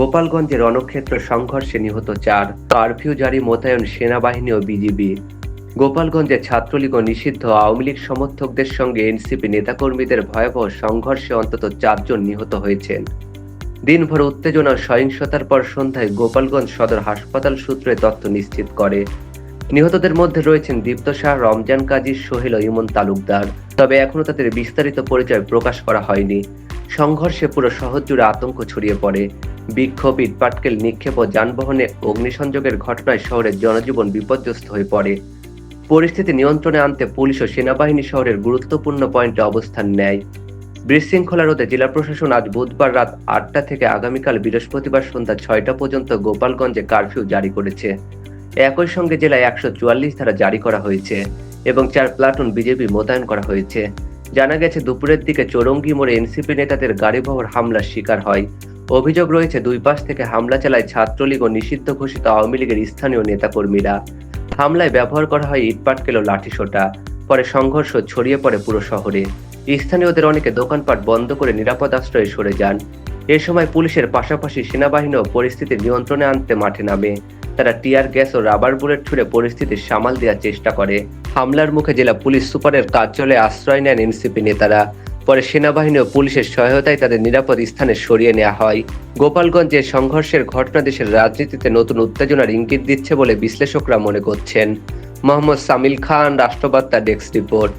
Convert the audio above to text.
গোপালগঞ্জে রণক্ষেত্র সংঘর্ষে নিহত চার। কারফিউ জারি মোতায়েন সেনাবাহিনী ও বিজিবি। গোপালগঞ্জে ছাত্রলীগ ও নিষিদ্ধ আওয়ামী লীগ সমর্থকদের সঙ্গে এনসিপি নেতাকর্মীদের ভয়াবহ সংঘর্ষে অন্তত চারজন নিহত হয়েছেন। দিনভর উত্তেজনা সহিংসতার পর সন্ধ্যায় গোপালগঞ্জ সদর হাসপাতাল সূত্রে তথ্য নিশ্চিত করে। নিহতদের মধ্যে রয়েছেন দীপ্ত শাহ, রমজান কাজী, সোহেল ও ইমন তালুকদার। তবে এখনও তাদের বিস্তারিত পরিচয় প্রকাশ করা হয়নি। সংঘর্ষে পুরো শহর জুড়ে আতঙ্ক ছড়িয়ে পড়ে। বিক্ষোভ ইটপাটকেল নিক্ষেপ ও যানবাহনে অগ্নিসংযোগের ঘটনায় শহরের জনজীবন বিপর্যস্ত হয়ে পড়ে। পরিস্থিতি নিয়ন্ত্রণে আনতে পুলিশ ও সেনাবাহিনী শহরের গুরুত্বপূর্ণ পয়েন্টে অবস্থান নেয়। বিশৃঙ্খলা রোধে জেলা প্রশাসন আজ বুধবার রাত আটটা থেকে আগামীকাল বৃহস্পতিবার সন্ধ্যা ছয়টা পর্যন্ত গোপালগঞ্জে কারফিউ জারি করেছে। একই সঙ্গে জেলায় একশো চুয়াল্লিশ ধারা জারি করা হয়েছে এবং চার প্লাটুন বিজেপি মোতায়েন করা হয়েছে। জানা গেছে, দুপুরের দিকে চৌরঙ্গি মোড়ে এনসিপি নেতাদের গাড়িবহর হামলার শিকার হয়। অভিযোগ রয়েছে, দুই পাশ থেকে হামলা চালায় ছাত্রলীগ ও নিষিদ্ধ ঘোষিত আওয়ামী লীগের স্থানীয় নেতাকর্মীরা। হামলায় ব্যবহার করা হয় ইটপাটকেল ও লাঠিসোঁটা পরে সংঘর্ষ ছড়িয়ে পড়ে পুরো শহরে। স্থানীয়দের অনেকে দোকানপাট বন্ধ করে নিরাপদ আশ্রয়ে সরে যান। এ সময় পুলিশের পাশাপাশি সেনাবাহিনীও পরিস্থিতি নিয়ন্ত্রণে আনতে মাঠে নামে। তারা টিয়ার গ্যাস ও রাবার বুলেট ছুড়ে পরিস্থিতি সামাল দেওয়ার চেষ্টা করে। হামলার মুখে জেলা পুলিশ সুপারের কার্যালয়ে আশ্রয় নেন এনসিপি নেতারা। পরে সেনাবাহিনী ও পুলিশের সহায়তায় তাদের নিরাপদ স্থানে সরিয়ে নেওয়া হয়। গোপালগঞ্জে সংঘর্ষের ঘটনা দেশের রাজনীতিতে নতুন উত্তেজনার ইঙ্গিত দিচ্ছে বলে বিশ্লেষকরা মনে করছেন। মোহাম্মদ সামিল খান, রাষ্ট্রবার্তা ডেস্ক রিপোর্ট।